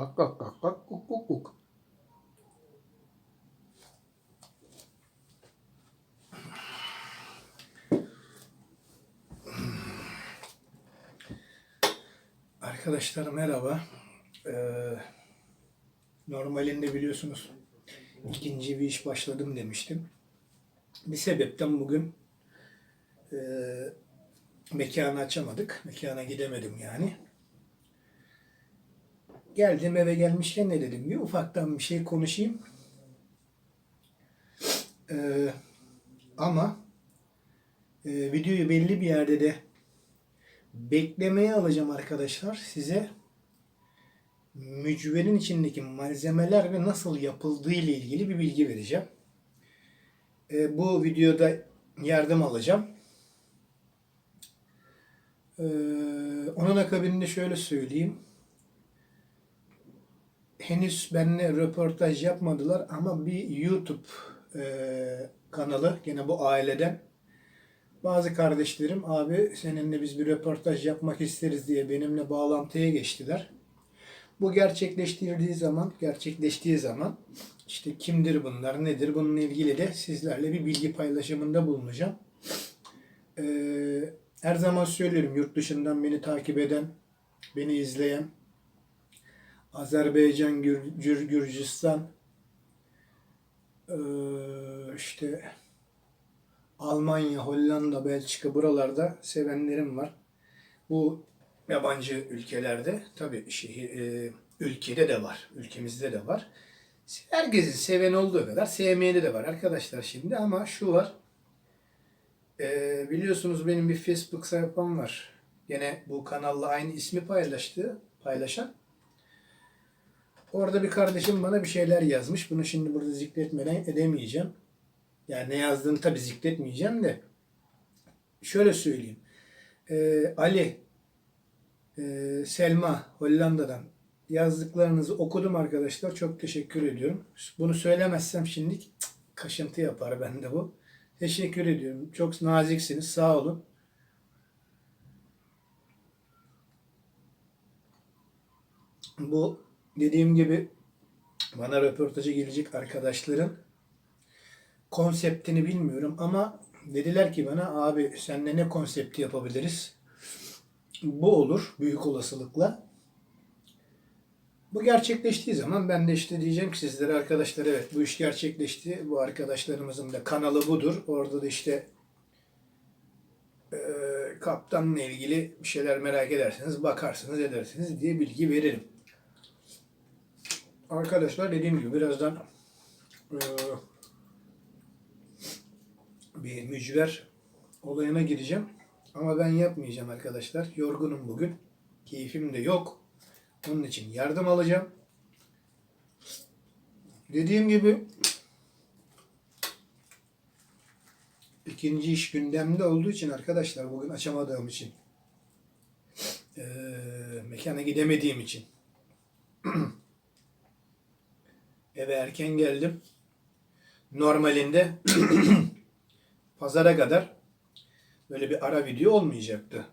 Kak kak kak kak kuk kuk kuk. Arkadaşlar merhaba. Ee, normalinde biliyorsunuz ikinci bir iş başladım demiştim. Bir sebepten bugün e, mekanı açamadık. Mekana gidemedim yani. Geldim eve gelmişken ne dedim bir ufaktan bir şey konuşayım. Ee, ama e, videoyu belli bir yerde de beklemeye alacağım arkadaşlar. Size mücverin içindeki malzemeler ve nasıl yapıldığı ile ilgili bir bilgi vereceğim. Ee, bu videoda yardım alacağım. Ee, onun akabinde şöyle söyleyeyim. Henüz benimle röportaj yapmadılar ama bir YouTube e, kanalı gene bu aileden bazı kardeşlerim abi seninle biz bir röportaj yapmak isteriz diye benimle bağlantıya geçtiler. Bu gerçekleştirdiği zaman, gerçekleştiği zaman işte kimdir bunlar, nedir bununla ilgili de sizlerle bir bilgi paylaşımında bulunacağım. Ee, her zaman söylüyorum yurt dışından beni takip eden, beni izleyen, Azerbaycan, Gür, Gür- Gürcistan, ee, işte Almanya, Hollanda, Belçika buralarda sevenlerim var. Bu yabancı ülkelerde tabii şehir, e, ülkede de var, ülkemizde de var. Herkesin seven olduğu kadar sevmeyeni de var arkadaşlar şimdi ama şu var. e, biliyorsunuz benim bir Facebook sayfam var. Gene bu kanalla aynı ismi paylaştığı, paylaşan. Orada bir kardeşim bana bir şeyler yazmış. Bunu şimdi burada zikretmeden edemeyeceğim. Yani ne yazdığını tabii zikretmeyeceğim de. Şöyle söyleyeyim. Ee, Ali, e, Selma Hollanda'dan yazdıklarınızı okudum arkadaşlar. Çok teşekkür ediyorum. Bunu söylemezsem şimdi kaşıntı yapar bende bu. Teşekkür ediyorum. Çok naziksiniz. Sağ olun. Bu dediğim gibi bana röportaja gelecek arkadaşların konseptini bilmiyorum ama dediler ki bana abi seninle ne konsepti yapabiliriz? Bu olur büyük olasılıkla. Bu gerçekleştiği zaman ben de işte diyeceğim ki sizlere arkadaşlar evet bu iş gerçekleşti. Bu arkadaşlarımızın da kanalı budur. Orada da işte eee kaptanla ilgili bir şeyler merak ederseniz bakarsınız edersiniz diye bilgi veririm. Arkadaşlar dediğim gibi birazdan eee bir mücver olayına gireceğim. Ama ben yapmayacağım arkadaşlar. Yorgunum bugün. Keyfim de yok. Onun için yardım alacağım. Dediğim gibi ikinci iş gündemde olduğu için arkadaşlar bugün açamadığım için eee, mekana gidemediğim için eve erken geldim. Normalinde pazara kadar böyle bir ara video olmayacaktı.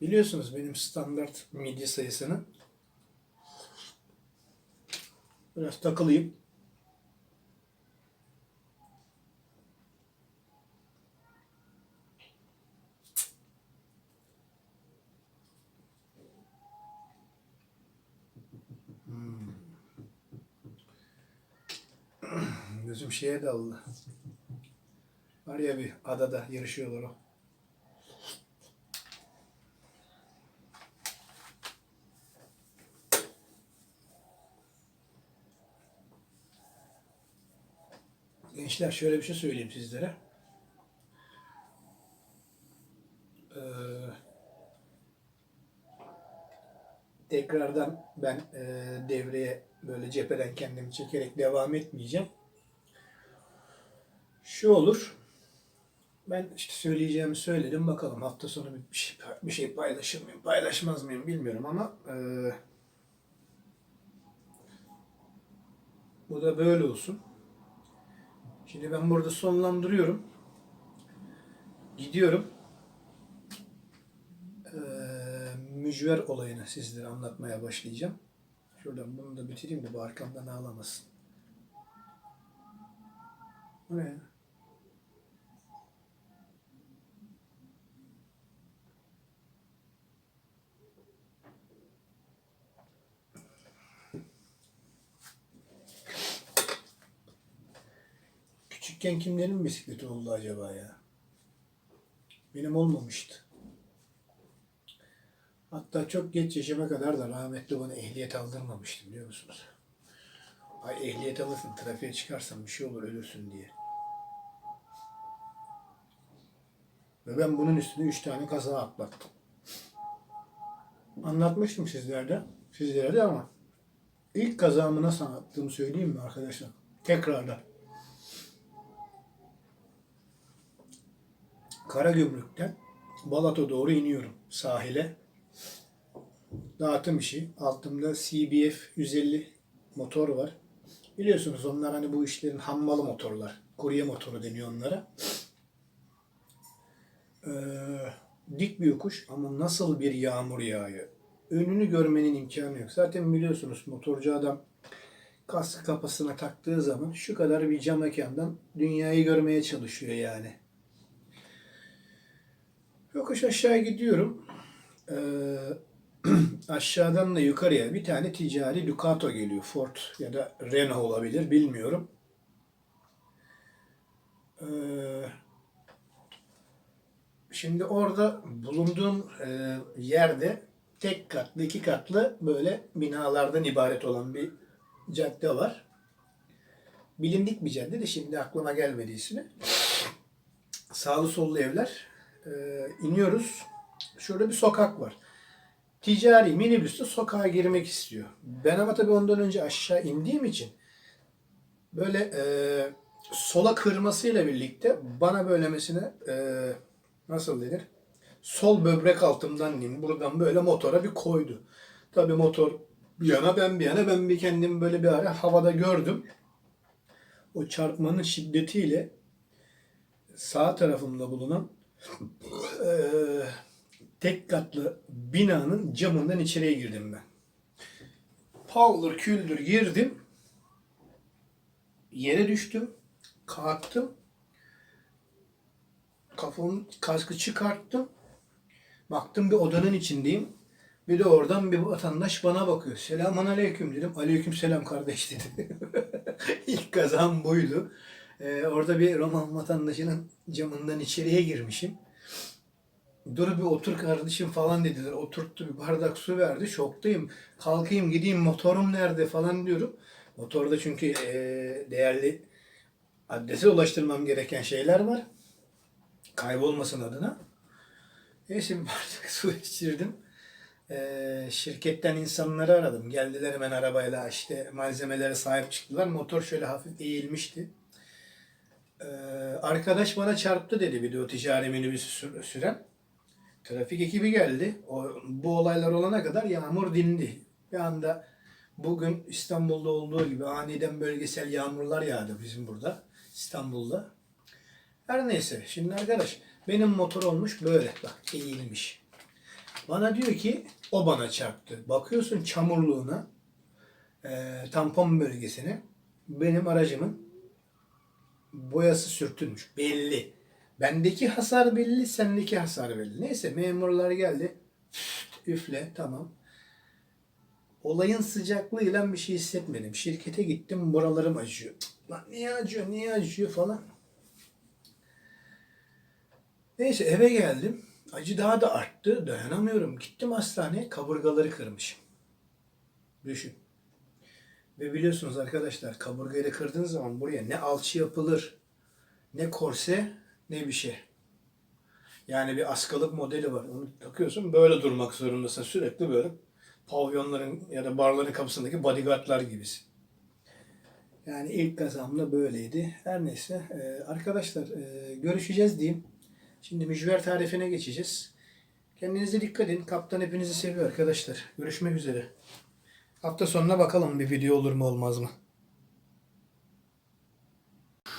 Biliyorsunuz benim standart midye sayısını. Biraz takılayım. Hmm. Gözüm şeye daldı. Var ya bir adada yarışıyorlar o. Gençler şöyle bir şey söyleyeyim sizlere. Ee, tekrardan ben e, devreye böyle cepheden kendimi çekerek devam etmeyeceğim. Şu olur. Ben işte söyleyeceğimi söyledim. Bakalım hafta sonu bir şey, bir şey paylaşır mıyım, paylaşmaz mıyım bilmiyorum ama eee, bu da böyle olsun. Şimdi ben burada sonlandırıyorum. Gidiyorum. Eee mücver olayını sizlere anlatmaya başlayacağım. Şuradan bunu da bitireyim de bu arkamdan ağlamasın. Bu ne ya? Küçükken kimlerin bisikleti oldu acaba ya? Benim olmamıştı. Hatta çok geç yaşıma kadar da rahmetli bana ehliyet aldırmamıştı biliyor musunuz? Ay ehliyet alırsın trafiğe çıkarsan bir şey olur ölürsün diye. Ve ben bunun üstüne üç tane kaza atlattım. Anlatmıştım sizlerde, sizlere de ama ilk kazamı nasıl anlattığımı söyleyeyim mi arkadaşlar? Tekrardan. Karagümrük'ten Balat'a doğru iniyorum sahile. Dağıtım işi. Altımda CBF 150 motor var. Biliyorsunuz onlar hani bu işlerin hammalı motorlar. Kurye motoru deniyor onlara. Ee, dik bir yokuş ama nasıl bir yağmur yağıyor. Önünü görmenin imkanı yok. Zaten biliyorsunuz motorcu adam kaskı kafasına taktığı zaman şu kadar bir cam mekandan dünyayı görmeye çalışıyor yani. Yokuş aşağı gidiyorum. Ee, aşağıdan da yukarıya bir tane ticari Ducato geliyor. Ford ya da Renault olabilir bilmiyorum. Ee, şimdi orada bulunduğum e, yerde tek katlı, iki katlı böyle binalardan ibaret olan bir cadde var. Bilindik bir cadde de şimdi aklıma gelmedi ismi. Sağlı sollu evler. Ee, iniyoruz. Şurada bir sokak var. Ticari minibüs de sokağa girmek istiyor. Ben ama tabii ondan önce aşağı indiğim için böyle e, sola kırmasıyla birlikte bana böylemesine e, nasıl denir? Sol böbrek altımdan diyeyim. Buradan böyle motora bir koydu. Tabii motor bir yana ben bir yana ben bir kendimi böyle bir ara havada gördüm. O çarpmanın şiddetiyle sağ tarafımda bulunan eee, tek katlı binanın camından içeriye girdim ben. Paldır küldür girdim. Yere düştüm. Kalktım. Kafamın kaskı çıkarttım. Baktım bir odanın içindeyim. Bir de oradan bir vatandaş bana bakıyor. Selamun aleyküm dedim. Aleyküm selam kardeş dedi. İlk kazam buydu. Ee, orada bir Roman vatandaşının camından içeriye girmişim. Dur bir otur kardeşim falan dediler. Oturttu bir bardak su verdi. Şoktayım. Kalkayım gideyim motorum nerede falan diyorum. Motorda çünkü eee, değerli adrese ulaştırmam gereken şeyler var. Kaybolmasın adına. Neyse bir bardak su içirdim. Eee, şirketten insanları aradım. Geldiler hemen arabayla işte malzemelere sahip çıktılar. Motor şöyle hafif eğilmişti. Ee, arkadaş bana çarptı dedi bir de o ticari minibüsü sür- süren. Trafik ekibi geldi. O, bu olaylar olana kadar yağmur dindi. Bir anda bugün İstanbul'da olduğu gibi aniden bölgesel yağmurlar yağdı bizim burada. İstanbul'da. Her neyse. Şimdi arkadaş benim motor olmuş böyle. Bak eğilmiş. Bana diyor ki o bana çarptı. Bakıyorsun çamurluğuna e, tampon bölgesine benim aracımın boyası sürtülmüş. Belli. Bendeki hasar belli, sendeki hasar belli. Neyse memurlar geldi. Üfle tamam. Olayın sıcaklığıyla bir şey hissetmedim. Şirkete gittim buralarım acıyor. Lan niye acıyor, niye acıyor falan. Neyse eve geldim. Acı daha da arttı. Dayanamıyorum. Gittim hastaneye kaburgaları kırmışım. Düşün. Ve biliyorsunuz arkadaşlar kaburgayla kırdığınız zaman buraya ne alçı yapılır, ne korse, ne bir şey. Yani bir askalık modeli var. Onu takıyorsun böyle durmak zorundasın. Sürekli böyle pavyonların ya da barların kapısındaki bodyguardlar gibisin. Yani ilk gazamda böyleydi. Her neyse e, arkadaşlar e, görüşeceğiz diyeyim. Şimdi mücver tarifine geçeceğiz. Kendinize dikkat edin. Kaptan hepinizi seviyor arkadaşlar. Görüşmek üzere. Hafta sonuna bakalım bir video olur mu olmaz mı?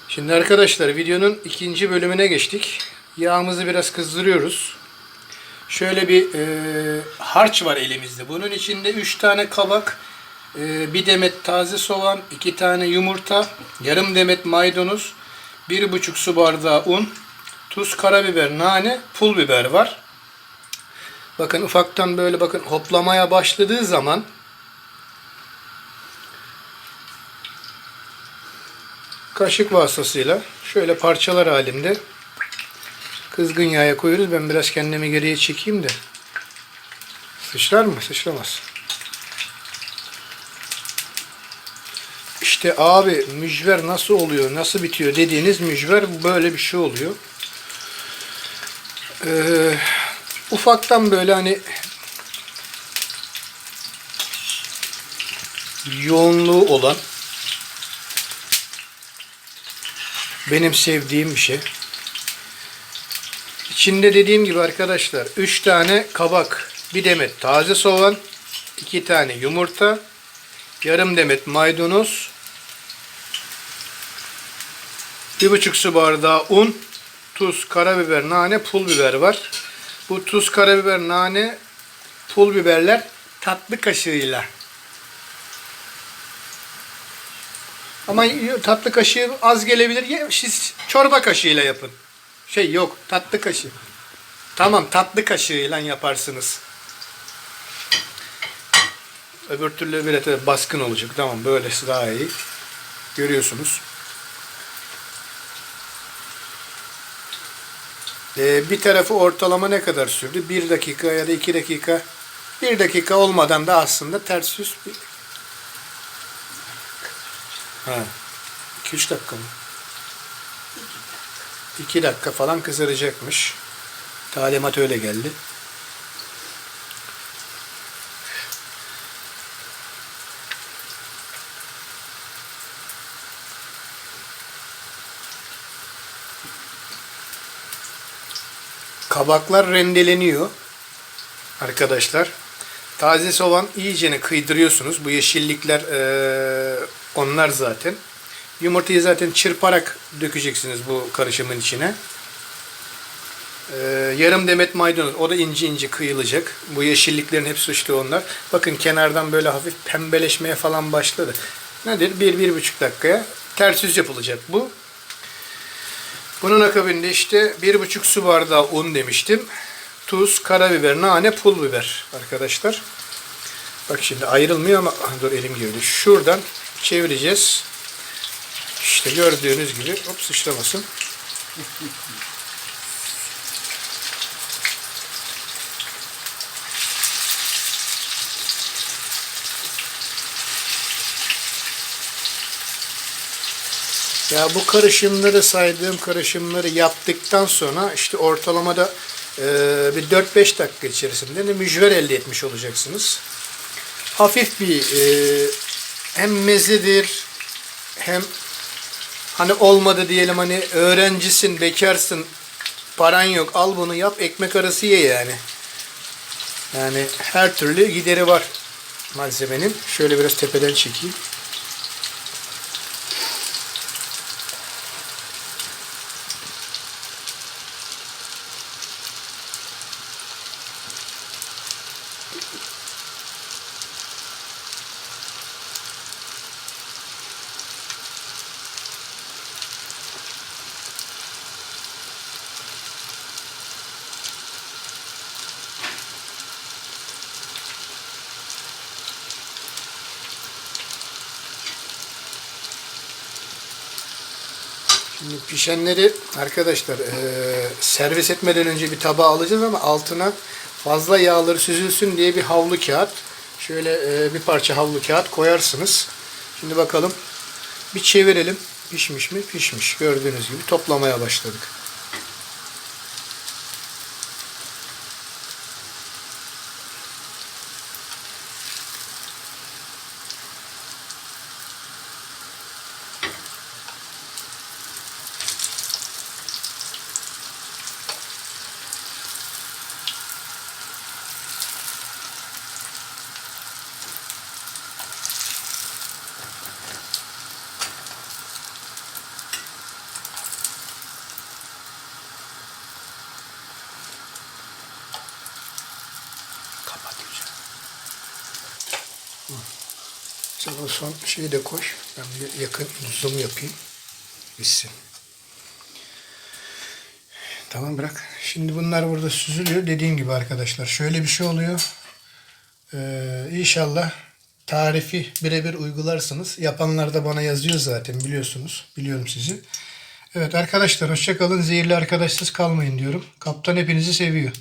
Şimdi arkadaşlar videonun ikinci bölümüne geçtik. Yağımızı biraz kızdırıyoruz. Şöyle bir e, harç var elimizde. Bunun içinde 3 tane kabak, e, bir demet taze soğan, 2 tane yumurta, yarım demet maydanoz, 1,5 su bardağı un, tuz, karabiber, nane, pul biber var. Bakın ufaktan böyle bakın hoplamaya başladığı zaman kaşık vasıtasıyla şöyle parçalar halinde kızgın yağa koyuyoruz. Ben biraz kendimi geriye çekeyim de. Sıçrar mı? Sıçramaz. İşte abi mücver nasıl oluyor, nasıl bitiyor dediğiniz mücver böyle bir şey oluyor. Ee, ufaktan böyle hani yoğunluğu olan benim sevdiğim bir şey. İçinde dediğim gibi arkadaşlar 3 tane kabak, bir demet taze soğan, 2 tane yumurta, yarım demet maydanoz, 1,5 su bardağı un, tuz, karabiber, nane, pul biber var. Bu tuz, karabiber, nane, pul biberler tatlı kaşığıyla. Ama tatlı kaşığı az gelebilir. Siz çorba kaşığıyla yapın. Şey yok tatlı kaşığı. Tamam tatlı kaşığıyla yaparsınız. Öbür türlü böyle tabii baskın olacak. Tamam böylesi daha iyi. Görüyorsunuz. Ee, bir tarafı ortalama ne kadar sürdü? Bir dakika ya da iki dakika. Bir dakika olmadan da aslında ters yüz bir... Ha. 2-3 dakika mı? 2 dakika falan kızaracakmış. Talimat öyle geldi. Kabaklar rendeleniyor. Arkadaşlar. Taze soğan iyicene kıydırıyorsunuz. Bu yeşillikler ee, onlar zaten. Yumurtayı zaten çırparak dökeceksiniz bu karışımın içine. Ee, yarım demet maydanoz. O da ince ince kıyılacak. Bu yeşilliklerin hepsi işte onlar. Bakın kenardan böyle hafif pembeleşmeye falan başladı. Nedir? Bir, bir buçuk dakikaya ters yüz yapılacak bu. Bunun akabinde işte bir buçuk su bardağı un demiştim. Tuz, karabiber, nane, pul biber arkadaşlar. Bak şimdi ayrılmıyor ama ah, dur elim girdi. Şuradan çevireceğiz. İşte gördüğünüz gibi hop sıçramasın. Ya bu karışımları saydığım karışımları yaptıktan sonra işte ortalamada e, bir 4-5 dakika içerisinde de mücver elde etmiş olacaksınız. Hafif bir e, hem mezedir hem hani olmadı diyelim hani öğrencisin, bekarsın, paran yok al bunu yap ekmek arası ye yani. Yani her türlü gideri var malzemenin. Şöyle biraz tepeden çekeyim. Şimdi pişenleri arkadaşlar eee, servis etmeden önce bir tabağa alacağız ama altına fazla yağları süzülsün diye bir havlu kağıt şöyle eee, bir parça havlu kağıt koyarsınız. Şimdi bakalım bir çevirelim. Pişmiş mi? Pişmiş. Gördüğünüz gibi toplamaya başladık. Sen o son şeyi de koy. Ben yakın zoom yapayım. Bitsin. Tamam bırak. Şimdi bunlar burada süzülüyor. Dediğim gibi arkadaşlar. Şöyle bir şey oluyor. Ee, inşallah tarifi birebir uygularsınız. Yapanlar da bana yazıyor zaten biliyorsunuz. Biliyorum sizi. Evet arkadaşlar hoşça kalın. Zehirli arkadaşsız kalmayın diyorum. Kaptan hepinizi seviyor.